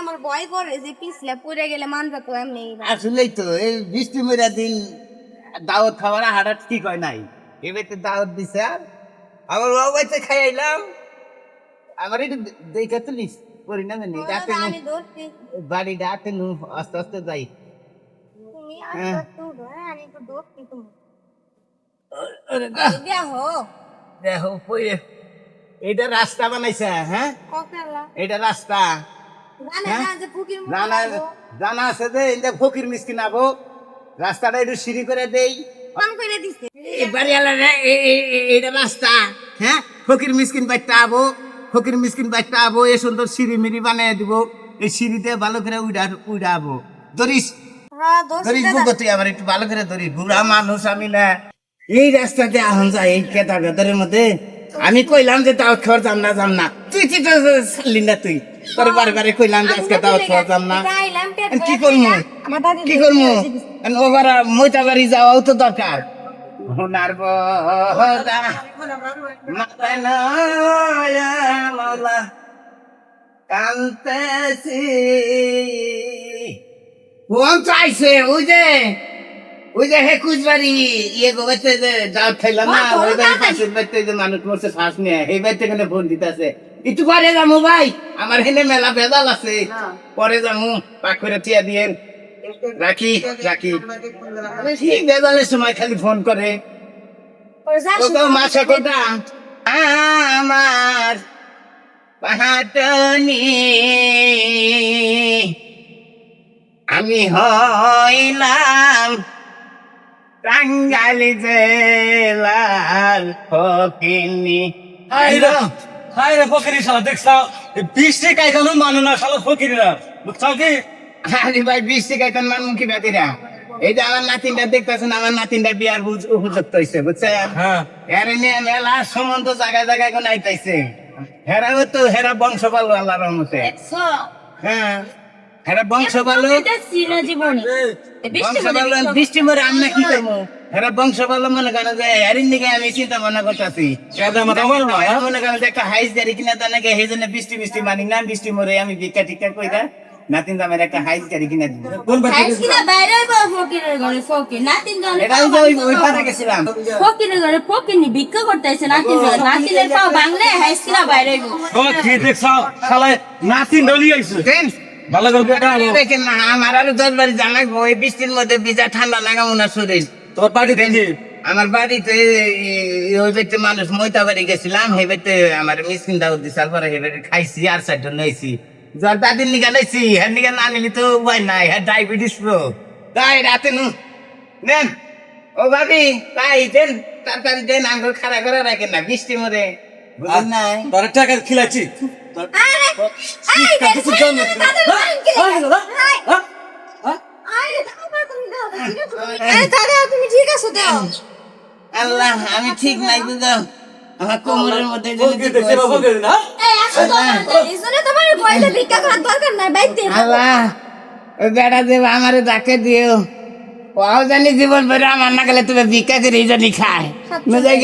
আমার ভয় করে যে পিছলে পড়ে গেলে মানবে তো এমনি আসলেই তো এই বৃষ্টি মেরা দিন দাওয়াত ঠিক হয় নাই। এবারে দাওয়াত দিছে আর আমার বাবা বাচ্চা খাই আইলাম। আমার একটু দেখে তুলিস করি না জানি ডাকে নু আমি ধরছি। বাড়ি আস্তে আস্তে যাই। তুমি হ্যাঁ। হ্যাঁ আমি তো তুমি ওরে না, দেখো। এইটা রাস্তা বানাইছে হ্যাঁ? এটা রাস্তা। জানে হ্যাঁ? জানা আছে যে ফকির আবো রাস্তাটা একটু সিঁড়ি করে দেই। পান করে দিছে। এবারে এটা রাস্তা হ্যাঁ? ফকির মিসকিন বাইরটা আবো ফকির মিসকিন বাইরটা আবো এ সুন্দর সিঁড়ি মিড়ি বানিয়ে দিব। এই সিঁড়িতে ভালো করে উড়া ধরিস। হ্যাঁ ধরছি ধরিস দাদা। বুকো তুই আমার একটু ভালো করে ধরিস। বুড়া মানুষ আমি না। এই রাস্তাতে আহন যায় এই কেতা ভেতরের মধ্যে। আমি কইলাম যে দাওয়াত খাওয়ার যাম না যাম না। তুই তুই তো ছাড়লি না তুই। তোর বারে বারে কইলাম যে আজকে দাওয়াত খাওয়ার যাম না। কি করব? দাদি কি করব? ওবার মইতা বাড়ি যাওয়াও তো দরকার। হোনার নয়া মাওলা কান্তেছি। কোন চাইছে ওই যে ওই যে হে কুচবাড়ি ইয়ে গোবাইতে যে দাওয়াত খাইলাম না ওই তোর বাড়ি পাশের বাড়িতে যে মানুষ মরছে শ্বাস নিয়ে এই বাড়িতে এখানে ফোন দিতেছে? একটু পরে যাব ভাই আমার হেনে মেলা ভেজাল আছে। পরে যাব পাক করে টিয়া দিয়ে রাখি রাখি। ঠিক ভেজালের সময় খালি ফোন করে। তো কোটা আমার পাহাটনি আমি হইলাম টাঙ্গালি জেলার ফকিনি। হাই রে হাই রে ফকিরি শালা দেখছাও এই বৃষ্টি কাইখানো মানে না শালা ফকিরিরা বুঝছাও কি? আরে ভাই বৃষ্টি গাইতেন মানুষকে বেদিরা এই যে আমার নাতিনটা দেখতেছেন আমার নাতিনটা বিয়ার বুঝ- উপযুক্ত হয়েছে বুঝছেন? হ্যাঁ। এর নিয়ে মেলা সম্বন্ধ জায়গায় জায়গায় কোন আইতাইছে। হেরাও তো হেরা বংশ পালো আল্লাহর রহমতে। হ্যাঁ। হেরা বংশ পালো বংশ পালো বৃষ্টি মরে আমরা কি করব? হেরা বংশ পালো মনে করেন যে এরিন দিকে আমি চিন্তা ভাবনা করতেছি। হ্যাঁ? মনে করেন যে একটা হাইস গাড়ি কিনা তা নাকি সেই জন্য বৃষ্টি বৃষ্টি মানি না বৃষ্টি মরে আমি ভিক্ষা টিক্ষা কইরা নাতিন দামের একটা হাইস গাড়ি কিনা দিব। কোন বাড়ি থেকে বাইরে ফকিরের ঘরে ফকির। নাতিন ঘরে এটা ওই ওই পাড়া গেছিলাম। ফকিরের ঘরে ফকির বিক্রি করতেছে নাতিন ঘরে নাতিনের পাও বাংলে হাইসকিরা বাইরে ও কি দেখছাও শালা নাতি ডলি আইছে। দেন ভালো করে দেখেন না আমার আরও দশ বাড়ি জানাই ওই বৃষ্টির মধ্যে ভিজা ঠান্ডা লাগাবো না শরীর। তোর বাড়ি আমার বাড়িতে ওই বাড়িতে মানুষ মইতা বাড়ি গেছিলাম বাড়িতে আমার মিসকিন দাউদ দিছাল পরে বাড়ি খাইছি আর সাইড নইছি জ্বর দাদির নিগা নইছি হ্যাঁ নিগা না নিলি তো উপায় নাই হ্যাঁ ডায়াবেটিস প্রো তাই রাতে নু নেন। ও ভাবি তাই দেন তাড়াতাড়ি দেন আঙ্গুল খাড়া করে রাখেন না বৃষ্টি মরে। তোর টাকা খিলাচ্ছি এই এই হ্যাঁ? হ্যাঁ। হ্যাঁ? হ্যাঁ? তুমি ঠিক আছো? এই আল্লাহ আমি ঠিক নাই বুঝলাম আমার কোমরের মধ্যে এই এই। আল্লাহ ওই বেড়া দেব আমারে ডাকে দিও ওও জানি জীবন ভরে আমার না গেলে তুমি ভিক্ষা করে জানি খায়। বুঝে